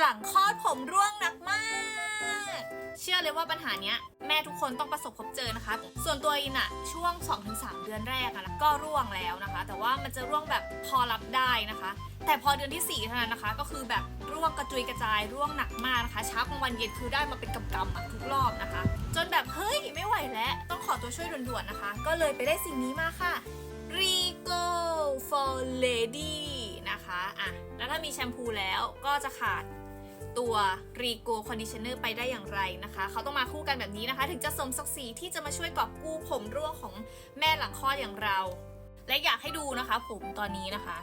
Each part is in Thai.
หลังคลอดผมร่วงหนักมาก เชื่อเลยว่าปัญหาเนี้ยแม่ทุกคนต้องประสบพบเจอนะคะ ส่วนตัวอินอะช่วง 2-3 เดือนแรกอะนะก็ร่วงแล้วนะคะ แต่ว่ามันจะร่วงแบบพอรับได้นะคะ แต่พอเดือนที่4เท่านั้นนะคะ ก็คือแบบร่วงกระจุยกระจายร่วงหนักมากนะคะเช้ากลางวันเย็นคือได้มาเป็นกำๆอะทุกรอบนะคะ จนแบบเฮ้ยไม่ไหวแล้วต้องขอตัวช่วยด่วนๆนะคะ ก็เลยไปได้สิ่งนี้มาค่ะ Rigo for Lady นะคะอะแล้วถ้ามีแชมพูแล้วก็จะขาด ตัวรีโกคอนดิชเนอร์ไปได้อย่างไรนะคะ เขาต้องมาคู่กันแบบนี้นะคะ ถึงจะสมศักดิ์ศรีที่จะมาช่วยกอบกู้ผมร่วงของแม่หลังคลอดอย่างเรา และอยากให้ดูนะคะ ผมตอนนี้นะคะ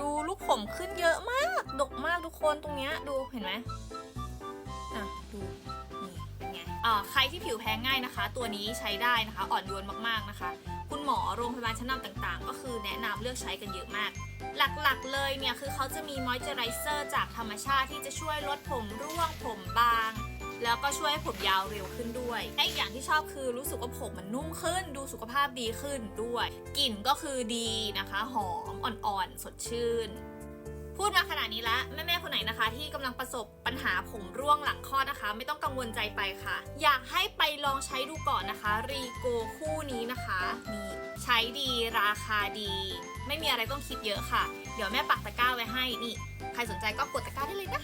ดูลูกผมขึ้นเยอะมาก ดกมากทุกคนตรงเนี้ยดูเห็นไหมอะดู ใครที่ผิวแพ้ง่ายนะคะ ตัวนี้ใช้ได้นะคะ อ่อนโยนมากๆนะคะ คุณหมอโรงพยาบาลชั้นนำต่างๆ ก็คือแนะนำเลือกใช้กันเยอะมาก หลักๆเลยเนี่ยคือเขาจะมีมอยเจอไรเซอร์จากธรรมชาติที่จะช่วยลดผมร่วงผมบาง แล้วก็ช่วยให้ผมยาวเร็วขึ้นด้วยอีกอย่างที่ชอบคือรู้สึกว่าผมมันนุ่มขึ้น ดูสุขภาพดีขึ้นด้วย กลิ่นก็คือดีนะคะ หอมอ่อนๆสดชื่น พูดมาขนาดนี้แล้วแม่ๆคนไหนนะคะ ที่กำลังประสบปัญหาผมร่วงหลังคลอดนะคะ ไม่ต้องกังวลใจไปค่ะ อยากให้ไปลองใช้ดูก่อนนะคะรีโกคู่นี้นะคะนี่ใช้ดีราคาดี ไม่มีอะไรต้องคิดเยอะค่ะ เดี๋ยวแม่ปักตะกร้าไว้ให้นี่ ใครสนใจก็กดตะกร้าได้เลยนะ